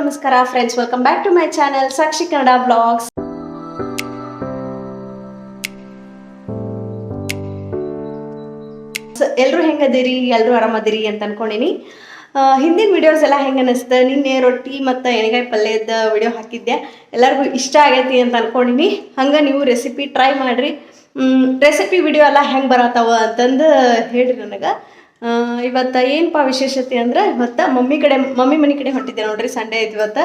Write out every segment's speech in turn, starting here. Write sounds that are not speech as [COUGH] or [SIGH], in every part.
ನಮಸ್ಕಾರ friends welcome back to my channel Sakshi Kannada blogs ಎಲ್ಲರೂ ಹೆಂಗದಿರಿ? ಎಲ್ಲರೂ ಆರಾಮದಿರಿ ಅಂತ ಅನ್ಕೊಂಡಿನಿ. ಹಿಂದಿನ ವಿಡಿಯೋಸ್ ಎಲ್ಲ ಹೆಂಗೆ ಅನಿಸ್ತ? ನಿನ್ನೆ ರೊಟ್ಟಿ ಮತ್ತು ಎಣ್ಣೆಗಾಯಿ ಪಲ್ಯದ ವಿಡಿಯೋ ಹಾಕಿದ್ದೆ ಎಲ್ಲರಿಗೂ ಇಷ್ಟ ಆಗೈತಿ ಅಂತ ಅನ್ಕೊಂಡಿನಿ. ಹಂಗೆ ನೀವು ರೆಸಿಪಿ ಟ್ರೈ ಮಾಡಿರಿ. ರೆಸಿಪಿ ವಿಡಿಯೋ ಎಲ್ಲ ಹೆಂಗೆ ಬರತ್ತಾವ ಅಂತಂದು ಹೇಳ್ರಿ ನನಗೆ. ಇವತ್ತು ಏನಪ್ಪ ವಿಶೇಷತೆ ಅಂದ್ರೆ ಇವತ್ತು ಮಮ್ಮಿ ಕಡೆ, ಮಮ್ಮಿ ಮನೆ ಕಡೆ ಹೊಂಟಿದ್ದೆ ನೋಡ್ರಿ ಸಂಡೇ ಐತಿ ಇವತ್ತು.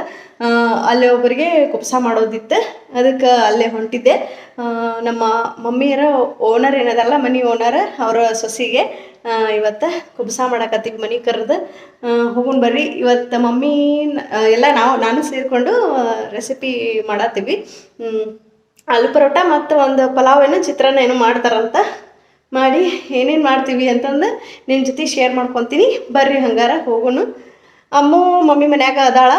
ಅಲ್ಲಿ ಒಬ್ಬರಿಗೆ ಕುಪ್ಸ ಮಾಡೋದಿತ್ತು. ಅದಕ್ಕೆ ಅಲ್ಲೇ ಹೊಂಟಿದ್ದೆ. ನಮ್ಮ ಮಮ್ಮಿಯರ ಓನರ್ ಏನದಲ್ಲ, ಮನೆ ಓನರ್ ಅವರ ಸೊಸಿಗೆ ಇವತ್ತು ಕುಬ್ಸ ಮಾಡಕತ್ತೀವಿ ಮನೆ ಕರೆದು. ಹೋಗೋಣ ಬರ್ರಿ. ಇವತ್ತು ಮಮ್ಮಿ ಎಲ್ಲ ನಾವು, ನಾನು ಸೇರಿಕೊಂಡು ರೆಸಿಪಿ ಮಾಡತ್ತೀವಿ. ಆಲೂ ಪರೋಟ ಮತ್ತು ಒಂದು ಪಲಾವ್ ಏನು ಚಿತ್ರಾನ್ನ ಏನು ಮಾಡ್ತಾರಂತ. ಮಾಡಿ ಏನೇನು ಮಾಡ್ತೀವಿ ಅಂತಂದು ನಿಮ್ಮ ಜೊತೆ ಶೇರ್ ಮಾಡ್ಕೊತೀನಿ. ಬರ್ರಿ ಹಂಗಾರ ಹೋಗೋಣ. ಅಮ್ಮ ಮಮ್ಮಿ ಮನ್ಯಾಗ ಅದಾಳ.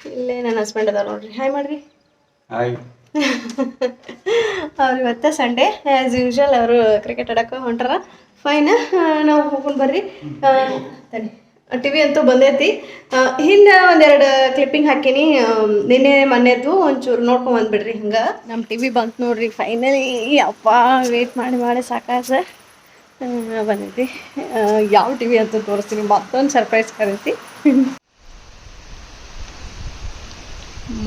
ಇಲ್ಲೇ ನನ್ನ ಹಸ್ಬೆಂಡ್ ಅದಾಳ ನೋಡ್ರಿ. ಹಾಯ್ ಮಾಡ್ರಿ. [LAUGHS] ಅವ್ರು ಇವತ್ತು ಸಂಡೇ ಆ್ಯಸ್ ಯೂಶ್ವಲ್ ಅವರು ಕ್ರಿಕೆಟ್ ಆಡಕ್ಕೆ ಹೊಂಟಾರ. ಫೈನ್ ನಾವು ಹೋಗೋಣ ಬರ್ರಿ. ತಡಿ. ಟಿ ವಿ ಅಂತೂ ಬಂದೈತಿ. ಹಿಂದೆ ಒಂದೆರಡು ಕ್ಲಿಪ್ಪಿಂಗ್ ಹಾಕೀನಿ. ನಿನ್ನೆ ಮೊನ್ನೆದ್ದು ಒಂಚೂರು ನೋಡ್ಕೊಂಡು ಬಂದ್ಬಿಡ್ರಿ ಹಿಂಗೆ. ನಮ್ಮ ಟಿ ವಿ ಬಂತು ನೋಡ್ರಿ ಫೈನಲಿ ಅಪ್ಪ ವೇಟ್ ಮಾಡಿ ಮಾಡಿ ಸಾಕಾಸ ಬಂದೈತಿ. ಯಾವ ಟಿ ವಿ ಅಂತ ತೋರಿಸ್ತೀನಿ ಮತ್ತೊಂದು ಸರ್ಪ್ರೈಸ್ ಕರೀತಿ.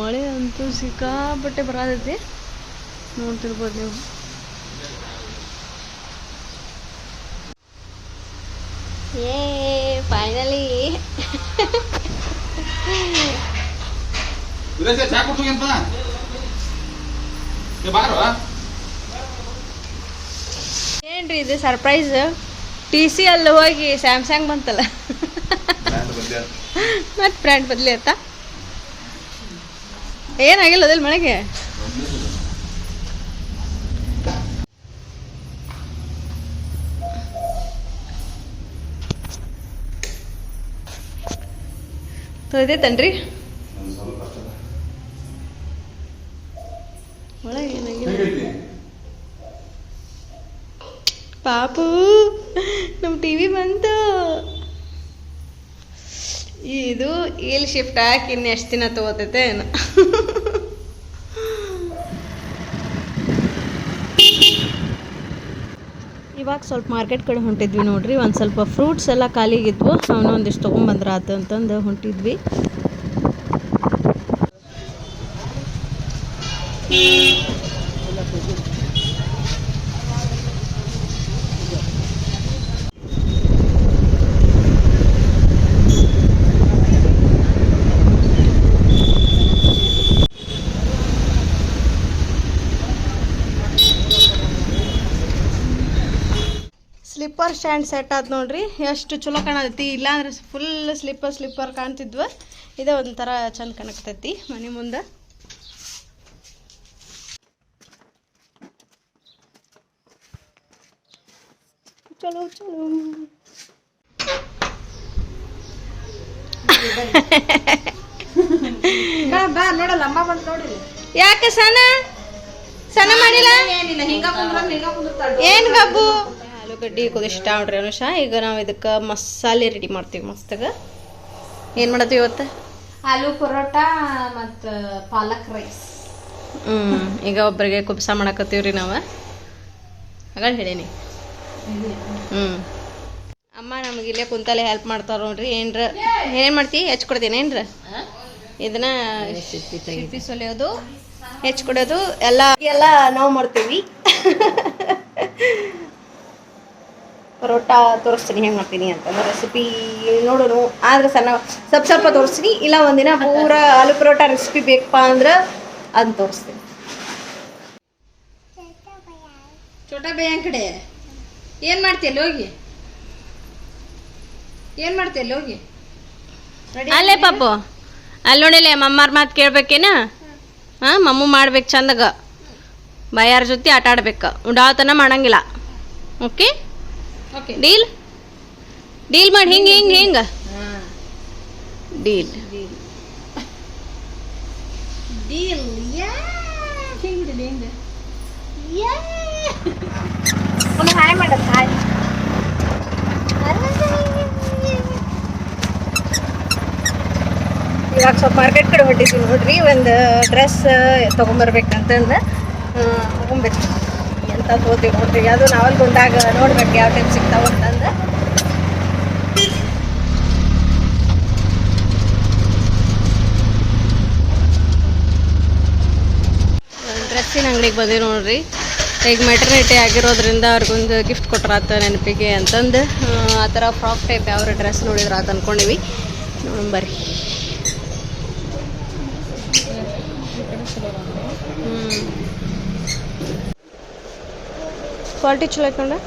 ಮಳೆ ಅಂತೂ ಸಿಕ್ಕಾಪಟ್ಟೆ ಬರತೈತಿ. ನೋಡ್ತಿರ್ಬೋದು ನೀವು. ಏ ಫೈನಲಿ ಚಾ ಕೊಡ್ತೀವಿ ಏನ್ರಿ ಇದು ಸರ್ಪ್ರೈಸ್ ಟಿ ಸಿ ಅಲ್ಲಿ ಹೋಗಿ ಸ್ಯಾಮ್ಸಂಗ್ ಬಂತಲ್ಲ? ಮತ್ತೆ ಬ್ರ್ಯಾಂಡ್ ಬದಲಿ ಆಯ್ತಾ? ಏನಾಗಿಲ್ಲ ಮಳೆಗೆ ತನ್ರಿ. ಒಳಗೆ ಪಾಪು ನಮ್ಮ ಟಿ ವಿ ಬಂತು. ಇದು ಏಲ್ ಶಿಫ್ಟ್ ಹಾಕಿ ಇನ್ನು ಎಷ್ಟು ದಿನ ತಗೋತೈತೆ ಏನೋ. ಇವಾಗ ಸ್ವಲ್ಪ ಮಾರ್ಕೆಟ್ ಕಡೆ ಹೊಂಟಿದ್ವಿ ನೋಡ್ರಿ. ಒಂದು ಸ್ವಲ್ಪ ಫ್ರೂಟ್ಸ್ ಎಲ್ಲ ಖಾಲಿಗಿದ್ವು. ಅವನ್ನ ಒಂದಿಷ್ಟು ತೊಗೊಂಬಂದ್ರ ಆತು ಅಂತಂದು ಹೊಂಟಿದ್ವಿ ಸ್ಲಿಪ್ಪರ್ ಸ್ಟ್ಯಾಂಡ್ ಸೆಟ್ ಆದ್ ನೋಡ್ರಿ. ಎಷ್ಟು ಚಲೋ ಕಾಣತೈತಿ ಇಲ್ಲಾಂದ್ರೆ ಫುಲ್ ಸ್ಲಿಪ್ಪರ್ ಸ್ಲಿಪ್ಪರ್ ಕಾಣ್ತಿದ್ವ. ಇದೇ ಒಂಥರ ಚಂದ ಕಾಣಕ್ತೈತಿ ಮನೆ ಮುಂದೆ. ಚಲೋ ಚಲೋ. ಯಾಕೆ ಸಣ್ಣ ಸಣ್ಣ ಮಾಡಿಲ್ಲ? ಏನು ಗಬ್ಬು? ಆಲೂಗಡ್ಡಿ ಕುದಿಷ್ಟ ನೋಡ್ರಿ ಅನುಷ. ಈಗ ನಾವು ಇದಕ್ಕೆ ಮಸಾಲೆ ರೆಡಿ ಮಾಡ್ತೀವಿ ಮಸ್ತಾಗ. ಏನು ಮಾಡತ್ತೀವಿ ಇವತ್ತು? ಆಲೂ ಪರೋಟ ಮತ್ತು ಪಾಲಕ್ ರೈಸ್. ಹ್ಞೂ ಈಗ ಒಬ್ಬರಿಗೆ ಕುಬ್ಸ ರೀ ನಾವು. ಆಗ ಹೇಳೀನಿ. ಹ್ಞೂ ಅಮ್ಮ ನಮಗೆ ಇಲ್ಲೇ ಕುಂತಲ್ಲೇ ಹೆಲ್ಪ್ ಮಾಡ್ತಾರ ನೋಡ್ರಿ. ಏನ್ರ ಏನ್ ಮಾಡ್ತಿ? ಹೆಚ್ಚು ಕೊಡ್ತೀನಿ ಏನ್ರ? ಇದನ್ನ ಸಿಪ್ಪಿ ಸೊಲಿಯೋದು ಹೆಚ್ಚು ಕೊಡೋದು ಎಲ್ಲ ಎಲ್ಲ ನಾವು ಮಾಡ್ತೀವಿ. ಪರೋಟ ತೋರಿಸ್ತೀನಿ ಹೆಂಗೆ ಮಾಡ್ತೀನಿ ಅಂತಂದ್ರೆ ರೆಸಿಪಿ ನೋಡೋಣ ಆದರೆ ಸಣ್ಣ ಸ್ವಲ್ಪ ಸ್ವಲ್ಪ ತೋರಿಸ್ತೀನಿ. ಇಲ್ಲ ಒಂದಿನ ಪೂರ ಆಲೂ ಪರೋಟ ರೆಸಿಪಿ ಬೇಕಪ್ಪ ಅಂದ್ರೆ ಅದನ್ನ ತೋರಿಸ್ತೀನಿ. ಚೋಟಾ ಬೇಯನ್ ಕಡೆ. ಏನು ಮಾಡ್ತೀಯಲ್ಲ ಹೋಗಿ? ಏನು ಮಾಡ್ತೀಯಲ್ಲ ಹೋಗಿ? ಅಲ್ಲೇ ಪಾಪು. ಅಲ್ಲಿ ನೋಡಿಲ್ಲ ಮಮ್ಮಾರ ಮಾತು ಕೇಳ್ಬೇಕೇನ? ಹಾಂ ಮಮ್ಮು ಮಾಡ್ಬೇಕು ಚಂದಾಗ. ಬಾಯಾರ ಜೊತೆ ಆಟ ಆಡ್ಬೇಕು ಉಡಾತನ ಮಾಡಂಗಿಲ್ಲ. ಓಕೆ? ಓಕೆ ಡೀಲ್ ಡೀಲ್ ಮಾಡಿ ಹಿಂಗೆ ಹಿಂಗೆ ಹಿಂಗೆ. ಡೀಲ್ ಡೀಲ್ ಹಾಯ್ ಮಾಡತ್ ಹಾಯ್. ಇವಾಗ ಸ್ವಲ್ಪ ಮಾರ್ಕೆಟ್ ಕಡೆ ಹೊಟ್ಟಿದ್ವಿ ನೋಡ್ರಿ ಒಂದು ಡ್ರೆಸ್ ತೊಗೊಂಬರ್ಬೇಕಂತಂದು ತೊಗೊಂಬೇಕು. ಎಂತ ತೋತಿ ಕೊಡ್ತೀವಿ? ಅದು ನಾವಲ್ಲಿ ಬಂದಾಗ ನೋಡ್ಬೇಕು ಯಾವ ಟೈಮ್ ಸಿಗ್ತಾವ ಅಂತಂದು ಡ್ರೆಸ್ಸಿನ ಅಂಗಡಿಗೆ ಬಂದೆ ನೋಡ್ರಿ. ಈಗ ಮೆಟರ್ನಿಟಿ ಆಗಿರೋದ್ರಿಂದ ಅವ್ರಿಗೊಂದು ಗಿಫ್ಟ್ ಕೊಟ್ರಾತ ನೆನಪಿಗೆ ಅಂತಂದು ಆ, ಥರ ಫ್ರಾಕ್ ಟೈಪ್ ಯಾವ ಡ್ರೆಸ್ ನೋಡಿದ್ರ ಅಂತ ಅಂದ್ಕೊಂಡಿವಿ ನೋಡೋಣ ಬರ್ರಿ. ಕ್ವಾಲಿಟಿ ಚಲೋ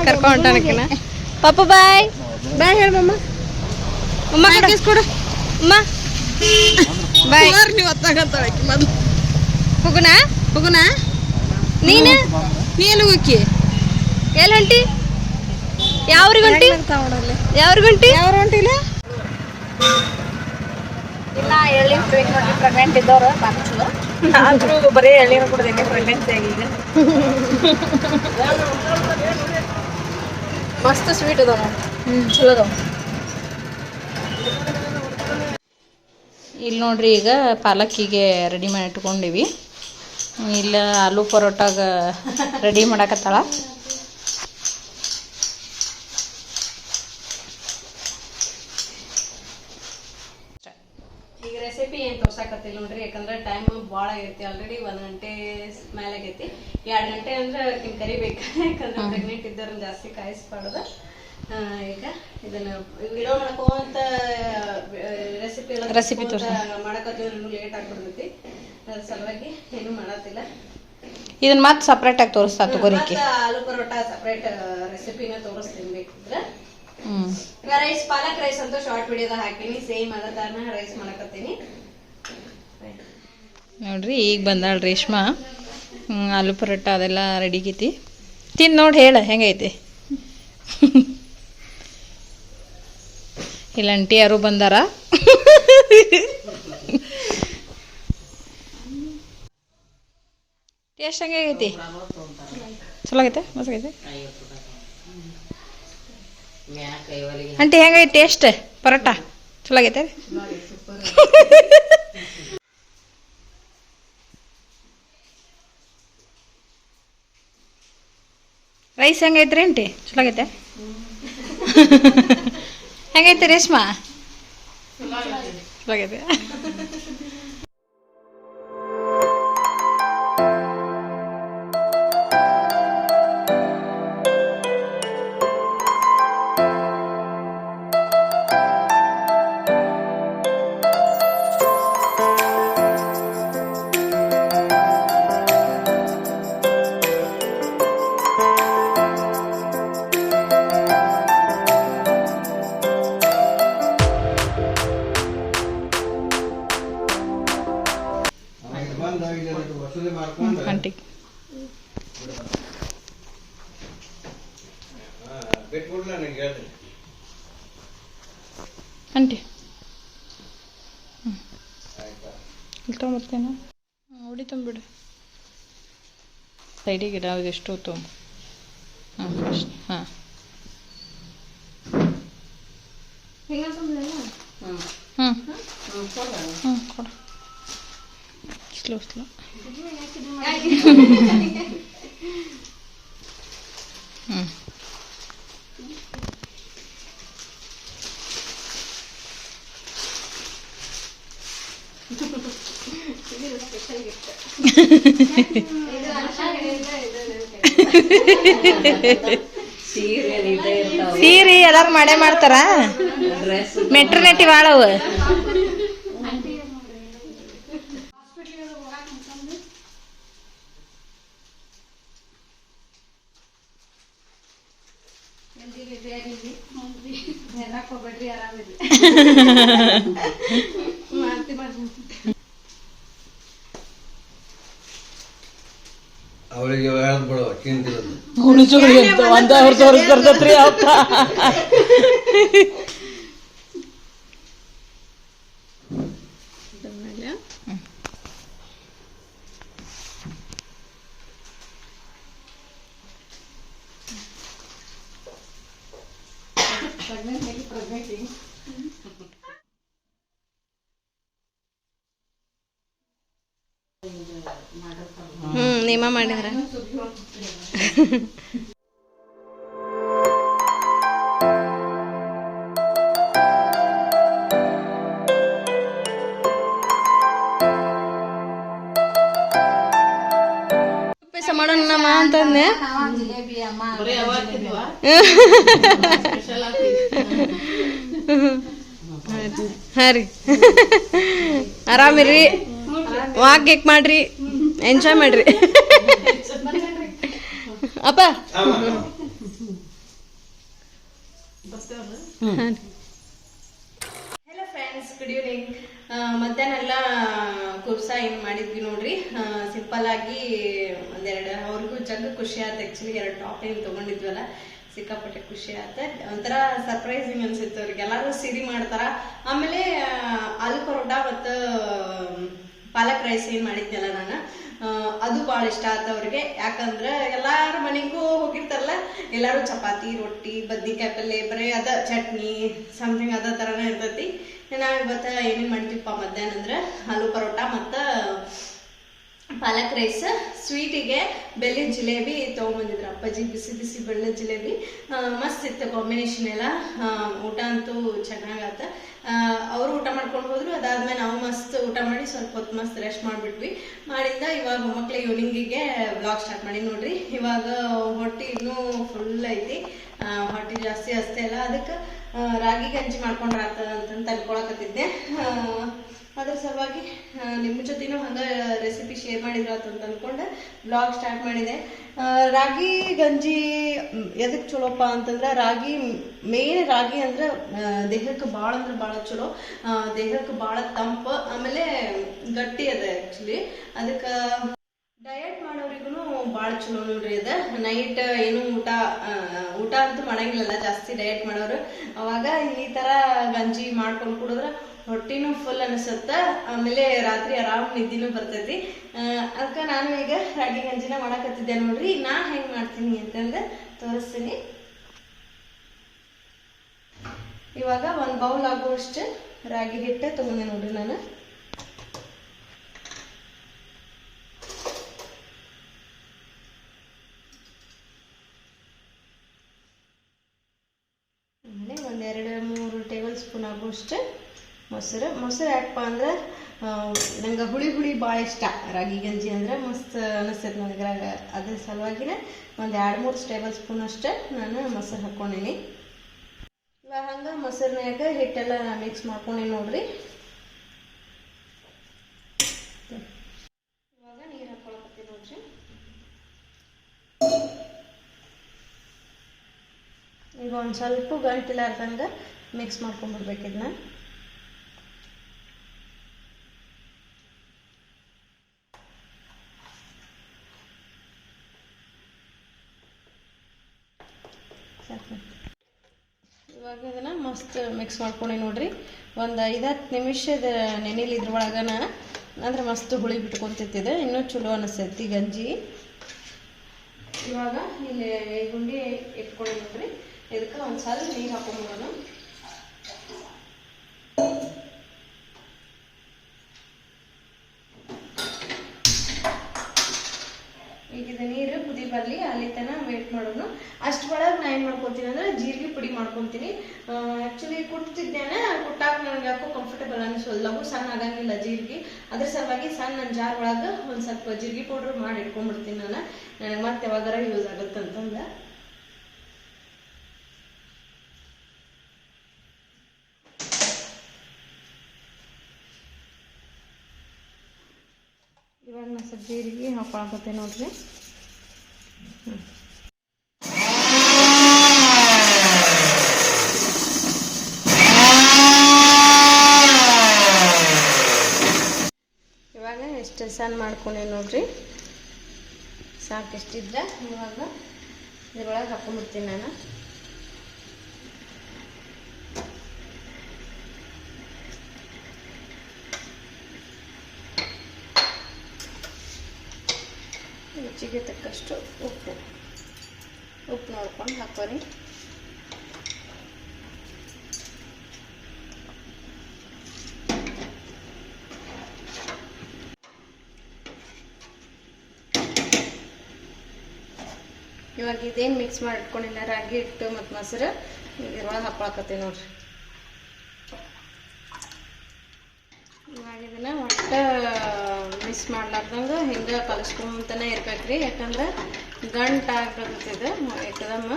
ಕರ್ಕೊಂಡ್ ಹೊಂಟಾನಕಿನ ಪಾಪ ಬಾಯ್. ಬಾಯ್ ಹೇಳ ಮಮ್ಮ ಅಮ್ಮ ಕೊಡು. ಅಮ್ಮ. ಬಾಯ್. ನೀವು ಹೊತ್ತಾಗತ್ತಾಳೆ ಮೊದ್ಲು. ಹೋಗುಣ ನೀನು? ನೀನು ಹೋಗಿ ಎಲ್ಲಿ ಹೊಂಟಿ ಯಾವ್ರಿಗೆ ಹೊಂಟಿ ಯಾವ್ರಿಗೆ ಹೊಂಟಿ ಯಾವ್ರ ಹೊಂಟಿಲ್ಲ ಇಲ್ಲ ಎಳ್ಳಿನ ಕುಡಿಬೇಕು ನೋಡಿ ಪ್ರೆಗ್ನೆಂಟ್ ಇದ್ದವ್ರು ಆದ್ರೂ ಬರೀ ಎಳ್ಳಿನ ಕುಡ್ದೇನೆ ಪ್ರೆಗ್ನೆನ್ಸಿ ಆಗಿ ಈಗ. [LAUGHS] ಮಸ್ತ್ ಸ್ವೀಟ್ ಅದಾವ. ಚಲೋ ಅದಾವ. ಇಲ್ಲಿ ನೋಡ್ರಿ ಈಗ ಪಾಲಕ್ಕಿಗೆ ರೆಡಿ ಮಾಡಿ ಇಟ್ಕೊಂಡಿವಿ. ಇಲ್ಲ ಆಲೂ ಪರೋಟಾಗ ರೆಡಿ ಮಾಡಕತ್ತಾಳ ಈಗ ರೆಸಿಪಿ ಏನು ತೋರ್ಸಾಕತ್ತಿಲ್ಲ ನೋಡ್ರಿ ಯಾಕಂದ್ರೆ ಟೈಮ್ ಭಾಳ ಆಗೈತಿ ಆಲ್ರೆಡಿ ಒಂದ್ ಗಂಟೆ ಮೇಲೆ ಆಗೈತಿ ಎರಡು ಗಂಟೆ ಕರಿಬೇಕು? ಯಾಕಂದ್ರೆ ಪ್ರೆಗ್ನೆಂಟ್ ಇದ್ದವ್ರನ್ನ ಜಾಸ್ತಿ ಕಾಯಿಸ್ಬಾರ್ದು. ಈಗ ಇದನ್ನ ವಿಡಿಯೋ ಮಾಡ್ಕೋಂತ ರೆಸಿಪಿ ರೆಸಿಪಿ. ಮಾಡಕತ್ತೀವಿ ಲೇಟ್ ಆಗ್ಬಿಡ್ತೈತಿ. ಅದ್ರ ಸಲುವಾಗಿ ಏನು ಮಾಡತ್ತಿಲ್ಲ. ಇದನ್ನ ಮತ್ತೆ ಸಪ್ರೇಟಾಗಿ ತೋರಿಸ್ತಾ ತಗೋರಿಕೆ ಆಲು ಪರೋಟ ಸಪ್ರೇಟ್ ರೆಸಿಪಿನ ತೋರಿಸ್ತೀನಿ ಬೇಕಿದ್ರೆ. ರೈಸ್ ಪಾಲಕ್ ರೈಸ್ ಅಂತ ಶಾರ್ಟ್ ವಿಡಿಯೋದಾಗ ಹಾಕಿನಿ ಸೇಮ್ ಅದ ತರನ ರೈಸ್ ಮಾಡಕತ್ತೀನಿ. ನೋಡ್ರಿ ಈಗ ಬಂದಾಳ ರೇಷ್ಮಾ. ಆಲೂ ಪರೋಟ ಅದೆಲ್ಲ ರೆಡಿ ಆಗೈತಿ. ತಿಂದು ನೋಡಿ, ಹೇಳ, ಹೆಂಗೈತಿ? ಇಲ್ಲ ಅಂಟಿ ಯಾರು ಬಂದಾರ? ಟೇಸ್ಟ್ ಹೆಂಗೈತಿ ಚಲೋ ಆಗೈತೆ, ಮಸ್ತ್ ಆಂಟಿ, ಹೆಂಗೈತಿ ಟೇಸ್ಟ್? ಪರೋಟ? ಚಲೋ ಆಗೈತೆ? ರೈಸ್ [LAUGHS] ಹೆಂಗೈತೆ ರೀ ಅಂಟಿ ಚಲೋ ಆಗೈತೆ ಹೆಂಗೈತೆ ರೇಷ್ಮಾ ಚಲೋ ಆಗೈತೆ ಆಂಟಿ ಆಂಟಿ ಹ್ಞೂ ಇಲ್ಲಿ ತೊಗೊಂಬರ್ತೇನೆ ಹೊಡಿ ತುಂಬಿಡು ಸೈಡಿಗೆ ಇಡ ಎಷ್ಟು ತುಂಬ ಹಾಂ. ಹಾಂ ಹ್ಞೂ ಹ್ಞೂ ಕೊಡ. ಸ್ಲೋ ಸ್ಲೋ ಹ್ಞೂ ಸೀರೆ ಎಲ್ಲಾರು ಮಾಡೇ ಮಾಡ್ತಾರ? ಮೆಟರ್ನಿಟಿ ಭಾಳವ ಅವಳಿಗೆ ಬಿಡು ಅಕ್ಕಿಂತಿರೋದು ಹುಣಸುಗಳಿಗೆ ಅಂತ ಒಂದ ಹೊರತು ತೋರಿಸ್ ಬರ್ತೈತ್ರಿ ಅಪ್ಪ ಮಾಡಿದ್ರ? ಉಪೇಸ ಮಾಡೋಣ ನಮ್ಮ ಅಂತಂದೆ. ಹಾ ರೀ ಆರಾಮಿರ್ರಿ. ವಾಕ್ ಗೀಕ್ ಮಾಡ್ರಿ. ಎಂಜಾಯ್ ಮಾಡ್ರಿ. ಅಪ್ಪ. ಹಲೋ ಫ್ರೆಂಡ್ಸ್ ಗುಡ್ ಈವ್ನಿಂಗ್ ಮಧ್ಯಾಹ್ನ ಎಲ್ಲ ಕುರ್ಸ ಏನು ಮಾಡಿದ್ವಿ ನೋಡ್ರಿ. ಸಿಂಪಲ್ ಆಗಿ ಒಂದೆರಡು, ಅವ್ರಿಗೂ ಜಗ್ ಖುಷಿ ಆಯ್ತು ಆ್ಯಕ್ಚುಲಿ ಎರಡು ಟಾಪ್ ಏನು ತೊಗೊಂಡಿದ್ವಲ್ಲ. ಸಿಕ್ಕಾಪಟ್ಟೆ ಖುಷಿ ಆಯ್ತು ಒಂಥರ ಸರ್ಪ್ರೈಸಿಂಗ್ ಅನ್ಸಿತ್ತು ಅವ್ರಿಗೆ ಎಲ್ಲರೂ ಸಿರಿ ಮಾಡ್ತಾರ. ಆಮೇಲೆ ಆಲೂ ಪರೋಟ ಮತ್ತು ಪಾಲಕ್ ರೈಸ್ ಏನು ಮಾಡಿದ್ನಲ್ಲ ನಾನು ಅದು ಭಾಳ ಇಷ್ಟ ಆಯ್ತು ಅವ್ರಿಗೆ. ಯಾಕಂದ್ರೆ ಎಲ್ಲಾರ ಮನೆಗೂ ಹೋಗಿರ್ತಾರಲ್ಲ, ಎಲ್ಲಾರು ಚಪಾತಿ, ರೊಟ್ಟಿ, ಬದ್ನಿಕಾಯಿ ಪಲ್ಯ ಬರೀ ಅದ, ಚಟ್ನಿ ಸಮಥಿಂಗ್ ಅದ ಥರನೇ ಇರ್ತೈತಿ. ನಾವು ಇವತ್ತು ಏನೇನು ಮಾಡ್ತೀವಪ್ಪ ಮಧ್ಯಾಹ್ನ ಅಂದ್ರೆ, ಆಲೂ ಪರೋಟ ಮತ್ತು ಪಾಲಕ್ ರೈಸ್ ಸ್ವೀಟಿಗೆ ಬೆಲ್ಲ ಜಿಲೇಬಿ ತೊಗೊಂಬಂದಿದ್ರು ಅಪ್ಪಾಜಿ, ಬಿಸಿ ಬಿಸಿ ಬೆಲ್ಲದ ಜಿಲೇಬಿ. ಮಸ್ತ್ ಇತ್ತು ಕಾಂಬಿನೇಷನ್ ಎಲ್ಲ. ಊಟ ಅಂತೂ ಚೆನ್ನಾಗತ್ತ ಅವರು ಊಟ ಹೋದ್ರು ಅದಾದ್ಮೇಲೆ ನಾವು ಮಸ್ತ್ ಊಟ ಮಾಡಿ ಸ್ವಲ್ಪ ಹೊತ್ತು ಮಸ್ತ್ ರೆಸ್ಟ್ ಮಾಡಿಬಿಟ್ವಿ. ಮಾಡಿಂದ ಇವಾಗ ಮಕ್ಳು ಈವ್ನಿಂಗಿಗೆ ಬ್ಲಾಗ್ ಸ್ಟಾರ್ಟ್ ಮಾಡಿ ನೋಡ್ರಿ. ಇವಾಗ ಹೊಟ್ಟೆ ಇನ್ನೂ ಫುಲ್ ಐತಿ. ಹೊಟ್ಟೆ ಜಾಸ್ತಿ ಅಷ್ಟೇ ಅಲ್ಲ. ಅದಕ್ಕೆ ರಾಗಿ ಗಂಜಿ ಮಾಡ್ಕೊಂಡ್ರೆ ಆಗ್ತದ ಅಂತಂತ ಅನ್ಕೊಳಕತ್ತಿದ್ದೆ ಅದ್ರ ಸಲುವಾಗಿ ನಿಮ್ಮ ಜೊತೆನೂ ಹಂಗೆ ರೆಸಿಪಿ ಶೇರ್ ಮಾಡಿದ್ರು ಅಂತ ಅನ್ಕೊಂಡು. ಬ್ಲಾಗ್ ಸ್ಟಾರ್ಟ್ ಮಾಡಿದೆ. ರಾಗಿ, ಗಂಜಿ ಎದಕ್ಕೆ ಚಲೋಪ್ಪ ಅಂತಂದ್ರೆ ರಾಗಿ ಮೇನ್ ರಾಗಿ ಅಂದ್ರೆ ದೇಹಕ್ಕೆ ಭಾಳ ಅಂದ್ರೆ ಭಾಳ ಚಲೋ. ದೇಹಕ್ಕೆ ಭಾಳ ತಂಪು. ಆಮೇಲೆ ಗಟ್ಟಿ ಅದ ಆ್ಯಕ್ಚುಲಿ ಅದಕ್ಕೆ ಡಯಟ್ ಮಾಡೋರಿಗೂ ಭಾಳ ಚಲೋ ನೋಡ್ರಿ ಅದ. ನೈಟ್ ಏನು ಊಟ ಊಟ ಅಂತೂ ಮಾಡಂಗಿಲ್ಲಲ್ಲ ಜಾಸ್ತಿ ಡಯಟ್ ಮಾಡೋರು. ಅವಾಗ ಈ ಥರ ಗಂಜಿ ಮಾಡ್ಕೊಂಡು ಕುಡಿದ್ರೆ ಹೊಟ್ಟಿನೂ ಫುಲ್ ಅನಿಸುತ್ತ. ಆಮೇಲೆ ರಾತ್ರಿ ಆರಾಮ್ ನಿದ್ದಿನೂ ಬರ್ತೈತಿ. ಅದಕ್ಕೆ ನಾನು ಈಗ ರಾಗಿ ಗಂಜಿನ ಮಾಡಕತ್ತಿದ್ದೆ ನೋಡ್ರಿ. ನಾ ಹೆಂಗೆ ಮಾಡ್ತೀನಿ ಅಂತಂದ್ರೆ ತೋರಿಸ್ತೀನಿ. ಇವಾಗ ಒಂದು ಬೌಲ್ ಆಗುವಷ್ಟು ರಾಗಿ ಹಿಟ್ಟು ತೊಗೊಂಡೆ ನೋಡ್ರಿ ನಾನು. ಆಮೇಲೆ ಒಂದೆರಡು ಮೂರು ಟೇಬಲ್ ಸ್ಪೂನ್ ಆಗುವಷ್ಟು ಮೊಸರು. ಮೊಸರು ಯಾಕಪ್ಪ ಅಂದ್ರೆ ನಂಗೆ ಹುಳಿ ಹುಳಿ ಭಾಳ ಇಷ್ಟ. ರಾಗಿ ಗಂಜಿ ಅಂದ್ರೆ ಮಸ್ತ್ ಅನಿಸ್ತೈತೆ ನನಗೆ. ಅದ್ರ ಸಲುವಾಗಿನೇ ಒಂದು ಎರಡು ಮೂರು ಟೇಬಲ್ ಸ್ಪೂನ್ ಅಷ್ಟೇ ನಾನು ಮೊಸರು ಹಾಕ್ಕೊಂಡೀನಿ ಇವಾಗ ಹಂಗೆ ಮೊಸರಿನಾಗ ಹಿಟ್ಟೆಲ್ಲ ಮಿಕ್ಸ್ ಮಾಡ್ಕೊಂಡಿ ನೋಡ್ರಿ. ಇವಾಗ ನೀರು ಹಾಕೊಳಕತ್ತೀನಿ ನೋಡ್ರಿ. ಈಗ ಒಂದು ಸ್ವಲ್ಪ ಗಂಟಿಲಾರ್ದಂಗೆ ಮಿಕ್ಸ್ ಮಾಡ್ಕೊಂಡ್ಬಿಡ್ಬೇಕು ಇದನ್ನ ಸಾಕು. ಇವಾಗ ಇದನ್ನು ಮಸ್ತ್ ಮಿಕ್ಸ್ ಮಾಡ್ಕೊಂಡು ನೋಡಿರಿ. ಒಂದು ಐದು ಹತ್ತು ನಿಮಿಷದ ನೆನೆಲಿ ಇದ್ರೊಳಗನ ಅಂದ್ರೆ ಮಸ್ತ್ ಹುಳಿ ಬಿಟ್ಕೊಂತಿತ್ತಿದೆ ಇನ್ನೂ ಚಲೋ ಅನಿಸ್ತೈತಿ ಗಂಜಿ. ಇವಾಗ ಇಲ್ಲಿ ಗುಂಡಿ ಇಟ್ಕೊಂಡು ನೋಡಿರಿ. ಇದಕ್ಕೆ ಒಂದು ಸ್ವಲ್ಪ ನೀರು ಹಾಕೊಂಡ್ಬಿಡೋಣ ಏನ್ ಮಾಡ್ಕೊತೀನಿ ಅಂದ್ರೆ ಜೀರಿಗೆ ಪುಡಿ ಮಾಡ್ಕೊತೀನಿ. ಆ್ಯಕ್ಚುಲಿ ಕುಟ್ತಿದ್ದೇನೆ, ಕುಟ್ಟಾಗ ನನಗೆ ಯಾಕೋ ಕಂಫರ್ಟೇಬಲ್ ಅನಿಸೋಲ್ಲವೂ ಸಣ್ಣ ಆಗಂಗಿಲ್ಲ ಜೀರಿಗೆ. ಅದ್ರ ಸಲುವಾಗಿ ಸಣ್ಣ ನನ್ನ ಜಾರ್ ಒಳಗ ಒಂದ್ ಸ್ವಲ್ಪ ಜೀರಿಗೆ ಪೌಡ್ರ್ ಮಾಡಿ ಇಟ್ಕೊಂಡ್ಬಿಡ್ತೀನಿ ನಾನು. ನನಗೆ ಮತ್ತೆ ಯಾವಾಗಾರ ಯೂಸ್ ಆಗುತ್ತೆ ಅಂತಂದ್ರ. ಇವಾಗ ನಾ ಸ್ವಲ್ಪ ಜೀರಿಗೆ ಹಾಕೊಳಕತ್ತೆ ನೋಡ್ರಿ. ಸಣ್ಣ ಮಾಡ್ಕೊಂಡೆ ನೋಡ್ರಿ. ಸಾಕು ಎಷ್ಟಿದ್ರೆ? ಇವಾಗ ಇದ್ರೊಳಗೆ ಹಾಕೊಂಡ್ಬಿಡ್ತೀನಿ ನಾನು. ರುಚಿಗೆ ತಕ್ಕಷ್ಟು ಉಪ್ಪು. ಉಪ್ಪು ನೋಡ್ಕೊಂಡು ಹಾಕೋರಿ. ಇವಾಗ ಇದೇನು ಮಿಕ್ಸ್ ಮಾಡಿ ರಾಗಿ ಹಿಟ್ಟು ಮತ್ತು ಮೊಸರು. ಇದ್ರೊಳಗೆ ಹಾಕೊಳಕತ್ತೀವಿ ನೋಡ್ರಿ. ಇವಾಗ ಇದನ್ನು ಒಟ್ಟು ಮಿಸ್ ಮಾಡ್ಲಾರ್ದಂಗೆ ಹಿಂಗೆ ಕಲಿಸ್ಕೊಂತನೇ ಇರ್ಬೇಕು ರೀ ಯಾಕಂದ್ರೆ ಗಂಟು ಆಗ್ಬೇಕಿದೆ ಏಕದಮ್ಮ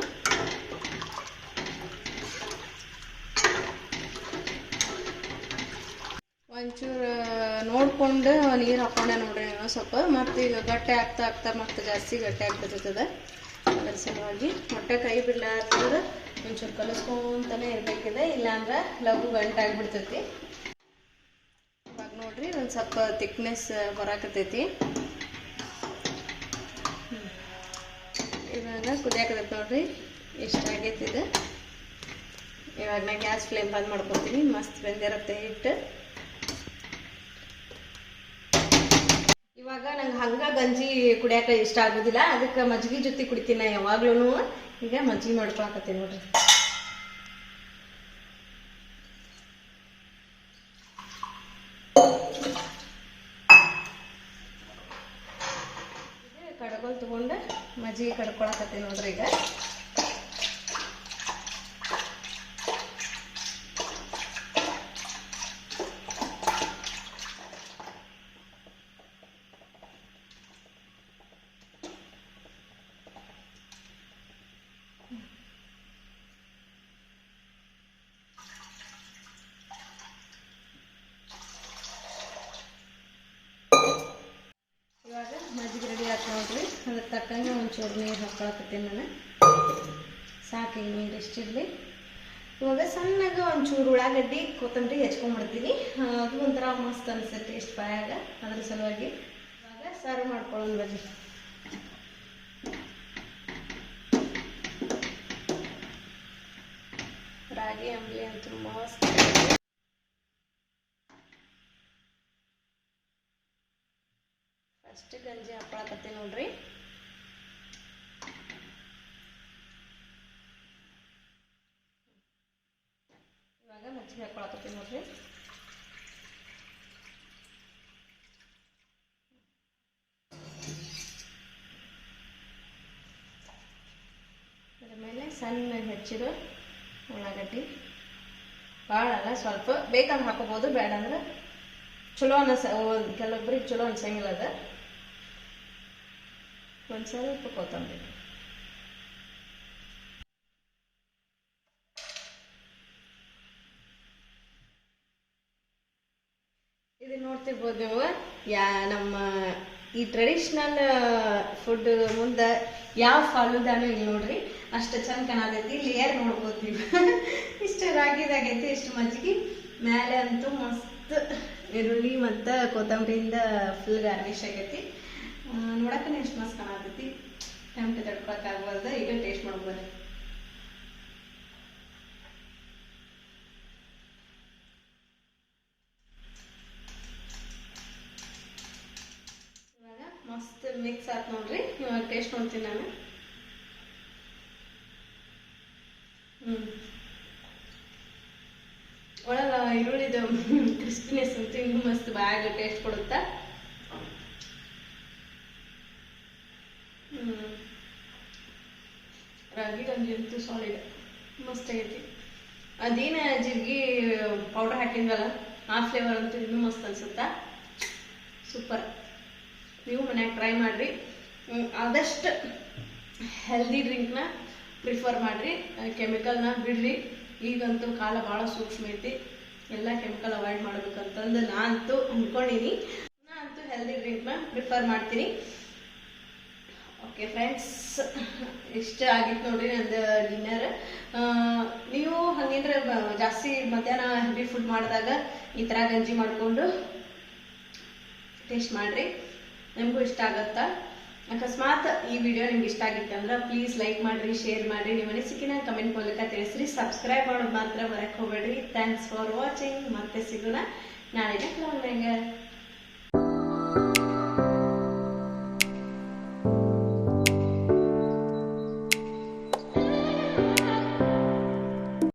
ಒಂಚೂರು, ನೋಡ್ಕೊಂಡು ನೀರು ಹಾಕೊಂಡೆ ನೋಡ್ರಿ ಸ್ವಲ್ಪ. ಮತ್ತು ಈಗ ಗಟ್ಟಿ ಆಗ್ತಾ ಆಗ್ತಾ ಮತ್ತೆ ಜಾಸ್ತಿ ಗಟ್ಟಿ ಆಗ್ಬಿಡ್ತದೆ ಸಲುವಾಗಿ ಮೊಟ್ಟೆ ಕೈ ಬಿಡ್ಲಾರ್ದಂದ್ರೆ ಒಂಚೂರು ಕಲಸ್ಕೊಂತಾನೆ ಇರಬೇಕಿದೆ, ಇಲ್ಲಾಂದ್ರೆ ಲಘು ಗಂಟಾಗ್ಬಿಡ್ತೈತಿ ಇವಾಗ ನೋಡ್ರಿ ಒಂದು ಸ್ವಲ್ಪ ತಿಕ್ನೆಸ್ ಬರಾಕತೈತಿ. ಇವಾಗ ಕುದಿಯಾಕತೈತಿ ನೋಡ್ರಿ ಇಷ್ಟ ಇದು. ಇವಾಗ ನಾ ಗ್ಯಾಸ್ ಫ್ಲೇಮ್ ಬಂದ್ ಮಾಡ್ಕೊತೀನಿ, ಮಸ್ತ್ ಬೆಂದಿರುತ್ತೆ ಹಿಟ್ಟು. ಇವಾಗ ನಂಗೆ ಹಂಗ ಗಂಜಿ ಕುಡಿಯಾಕ ಇಷ್ಟ ಆಗೋದಿಲ್ಲ. ಅದಕ್ಕೆ ಮಜ್ಜಿಗೆ ಜೊತೆ ಕುಡಿತೀನಿ ನಾ ಯಾವಾಗ್ಲೂ ಈಗ ಮಜ್ಜಿಗೆ ಮಾಡ್ಕೊಳಕತ್ತೀನಿ ನೋಡ್ರಿ ಇದು ಕಡ್ಗೋಲ್ ತಗೊಂಡು ಮಜ್ಜಿಗೆ ಕಡ್ಕೊಳಕತ್ತೀನಿ ನೋಡ್ರಿ ಈಗ ಇವಾಗ ಮಜ್ಜಿಗೆ ರೆಡಿ ಆಯ್ತು ನೋಡ್ರಿ ಅದಕ್ಕೆ ತಕ್ಕಂಗೆ ಒಂಚೂರು ನೀರು ಹಾಕೊಳಕತ್ತೀನಿ ನಾನು. ಸಾಕು ಈಗ ನೀರು ಇಷ್ಟಿರಲಿ ಇವಾಗ ಸಣ್ಣಗೆ ಒಂಚೂರು ಉಳ್ಳಾಗಡ್ಡಿ, ಕೊತ್ತಂಬರಿ ಹೆಚ್ಕೊಂಡ್ಬಿಡ್ತೀನಿ ಅದು ಒಂಥರ ಮಸ್ತ್ ಅನಿಸುತ್ತೆ ಟೇಸ್ಟ್ ಬಾಯಾಗ, ಅದ್ರ ಸಲುವಾಗಿ ಇವಾಗ ಸರ್ವ್ ಮಾಡ್ಕೊಳ್ಳೋಣ ಬನ್ನಿ. ರಾಗಿ, ಅಂಬಲಿ ಅಂತೂ ಮಸ್ತ್. ಫಸ್ಟ್ ಗಂಜಿ ಹಾಕೊಳಕತ್ತೀನಿ ನೋಡ್ರಿ. ಮಜ್ಜಿಗೆ ಹಾಕೊಳಕತ್ತೀನಿ ನೋಡ್ರಿ. ಅದ್ರ ಮೇಲೆ ಸಣ್ಣ ಹೆಚ್ಚಿರೋ ಉಳ್ಳಾಗಡ್ಡಿ. ಭಾಳ ಅಲ್ಲ, ಸ್ವಲ್ಪ. ಬೇಕಂದ್ರೆ ಹಾಕೋಬೋದು, ಬೇಡ ಅಂದ್ರೆ ಚಲೋ ಅನಸ ಕೆಲವೊಬ್ರಿಗೆ ಚಲೋ ಅನ್ಸಂಗಿಲ್ಲ ಅದ. ಒಂದು ಸ್ವಲ್ಪ ಕೊತ್ತಂಬರಿ. ಇದು ನೋಡ್ತಿರ್ಬೋದು ನೀವು. ಯಾ, ನಮ್ಮ ಈ ಟ್ರೆಡಿಷ್ನಲ್ ಫುಡ್ ಮುಂದೆ ಯಾವ ಫಾಲುದಾನು ಇಲ್ಲಿ ನೋಡ್ರಿ. ಅಷ್ಟು ಚಂದ ಕಾಣತೈತಿ ಲೇಯರ್ ನೋಡ್ಬೋದು ನೀವು. [LAUGHS] ಇಷ್ಟು ರಾಗಿದಾಗೈತಿ ಇಷ್ಟು ಮಜ್ಜಿಗೆ. ಮೇಲೆ ಅಂತೂ ಮಸ್ತ್ ಈರುಳ್ಳಿ ಮತ್ತು ಕೊತ್ತಂಬರಿಯಿಂದ ಫುಲ್ ಗಾರ್ನಿಶ್ ಆಗೈತಿ. ನೋಡಕ್ಕೂ ಎಷ್ಟು ಮಸ್ತ್ ಕಾಣತೈತಿ ಟೈಮ್ ತಡ್ಕೊಳಕ್ಕಾಗ್ಬಾರ್ದು ಈಗ ಟೇಸ್ಟ್ ಮಾಡ್ಬೋದು ಇವಾಗ ಮಸ್ತ್ ಮಿಕ್ಸ್ ಆತ್ ನೋಡ್ರಿ. ಟೇಸ್ಟ್ ನೋಡ್ತೀನಿ ನಾನು. ಹ್ಮ್. ಒಳಗ ಈರುಳ್ಳಿದು [LAUGHS] ಕ್ರಿಸ್ಪಿನೆಸ್ ಅಂತೂ ಇನ್ನೂ ಮಸ್ತ್ ಬಾಯಾಗ ಟೇಸ್ಟ್ ಕೊಡುತ್ತಾ? ರಾಗಿ ಗಂಜಿ ಅಂತೂ ಸಾಲಿಡ್ ಮಸ್ತ್ ಆಗೈತಿ. ಅದೇನ ಜೀರಿಗೆ ಪೌಡರ್ ಹಾಕಿದ್ವಲ್ಲ, ಆ ಫ್ಲೇವರ್ ಅಂತೂ ಇನ್ನೂ ಮಸ್ತ್ ಅನ್ಸುತ್ತಾ? ಸೂಪರ್ ನೀವು ಮನ್ಯಾಗ ಟ್ರೈ ಮಾಡಿರಿ. ಆದಷ್ಟು ಹೆಲ್ದಿ ಡ್ರಿಂಕ್ನ ಪ್ರಿಫರ್ ಮಾಡಿರಿ. ಕೆಮಿಕಲ್ನ ಬಿಡ್ರಿ. ಈಗಂತೂ ಕಾಲ ಭಾಳ ಸೂಕ್ಷ್ಮ ಐತಿ. ಎಲ್ಲ ಕೆಮಿಕಲ್ ಅವಾಯ್ಡ್ ಮಾಡ್ಬೇಕಂತಂದು ನಾ ಅಂತೂ ಅಂದ್ಕೊಂಡಿನಿ ನಾ ಅಂತೂ ಹೆಲ್ದಿ ಡ್ರಿಂಕ್ನ ಪ್ರಿಫರ್ ಮಾಡ್ತೀನಿ. ಓಕೆ ಫ್ರೆಂಡ್ಸ್ ಇಷ್ಟ ಆಗಿತ್ತು ನೋಡ್ರಿ ನಂದು ಡಿನ್ನರ್ ನೀವು ಹಂಗೇನ್ರ ಜಾಸ್ತಿ ಮಧ್ಯಾಹ್ನ ಹೆವಿ ಫುಡ್ ಮಾಡಿದಾಗ ಈ ಥರ ಗಂಜಿ ಮಾಡಿಕೊಂಡು ಟೇಸ್ಟ್ ಮಾಡಿರಿ. ನಿಮಗೂ ಇಷ್ಟ ಆಗುತ್ತಾ? ಅಕಸ್ಮಾತ್ ಈ ವಿಡಿಯೋ ನಿಮ್ಗೆ ಇಷ್ಟ ಆಗಿತ್ತು ಅಂದ್ರೆ ಪ್ಲೀಸ್ ಲೈಕ್ ಮಾಡಿರಿ ಶೇರ್ ಮಾಡಿರಿ. ನಿಮ್ಮ ಅನಿಸಿಕೆನ ಕಮೆಂಟ್ ಮೂಲಕ ತಿಳಿಸ್ರಿ. ಸಬ್ಸ್ಕ್ರೈಬ್ ಮಾಡೋದು ಮಾತ್ರ ಬರಕ್ಕೆ ಹೋಗ್ಬೇಡ್ರಿ ಥ್ಯಾಂಕ್ಸ್ ಫಾರ್ ವಾಚಿಂಗ್ ಮತ್ತೆ ಸಿಗೋಣ ನಾಳೆ ಕ್ಲೌನ್ಯಾಗ